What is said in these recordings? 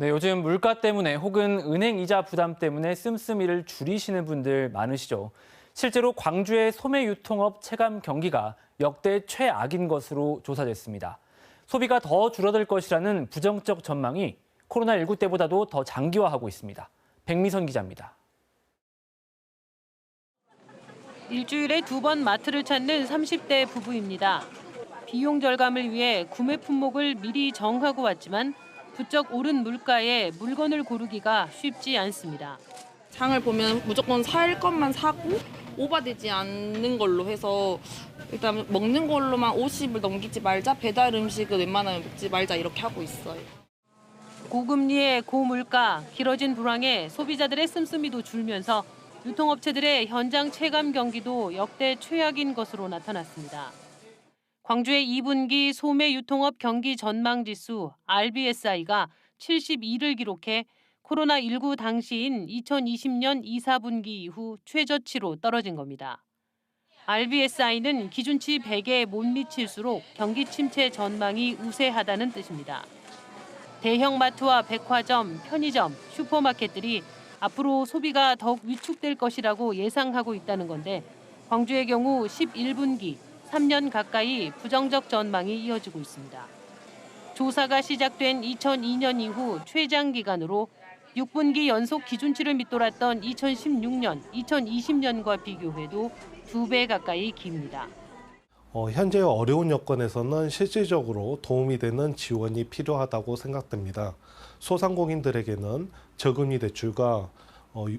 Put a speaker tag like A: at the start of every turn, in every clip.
A: 네, 요즘 물가 때문에 혹은 은행 이자 부담 때문에 씀씀이를 줄이시는 분들 많으시죠. 실제로 광주의 소매 유통업 체감 경기가 역대 최악인 것으로 조사됐습니다. 소비가 더 줄어들 것이라는 부정적 전망이 코로나19 때보다도 더 장기화하고 있습니다. 백미선 기자입니다.
B: 일주일에 두 번 마트를 찾는 30대 부부입니다. 비용 절감을 위해 구매 품목을 미리 정하고 왔지만 부쩍 오른 물가에 물건을 고르기가 쉽지 않습니다.
C: 장을 보면 무조건 살 것만 사고 오바되지 않는 걸로 해서 일단 먹는 걸로만 50을 넘기지 말자 배달 음식을 웬만하면 먹지 말자 이렇게 하고 있어요.
B: 고금리의 고물가, 길어진 불황에 소비자들의 씀씀이도 줄면서 유통업체들의 현장 체감 경기도 역대 최악인 것으로 나타났습니다. 광주의 2분기 소매 유통업 경기 전망 지수 RBSI가 72를 기록해 코로나19 당시인 2020년 2, 4분기 이후 최저치로 떨어진 겁니다. RBSI는 기준치 100에 못 미칠수록 경기 침체 전망이 우세하다는 뜻입니다. 대형마트와 백화점, 편의점, 슈퍼마켓들이 앞으로 소비가 더욱 위축될 것이라고 예상하고 있다는 건데 광주의 경우 11분기 3년 가까이 부정적 전망이 이어지고 있습니다. 조사가 시작된 2002년 이후 최장 기간으로 6분기 연속 기준치를 밑돌았던 2016년, 2020년과 비교해도 두 배 가까이 깁니다.
D: 어, 현재 어려운 여건에서는 실질적으로 도움이 되는 지원이 필요하다고 생각됩니다. 소상공인들에게는 저금리 대출과 어, 유-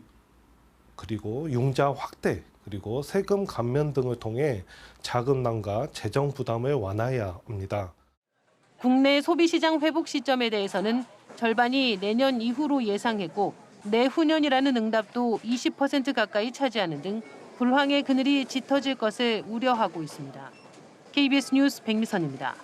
D: 그리고 융자 확대 그리고 세금 감면 등을 통해 자금난과 재정 부담을 완화해야 합니다.
B: 국내 소비 시장 회복 시점에 대해서는 절반이 내년 이후로 예상했고 내후년이라는 응답도 20% 가까이 차지하는 등 불황의 그늘이 짙어질 것을 우려하고 있습니다. KBS 뉴스 백미선입니다.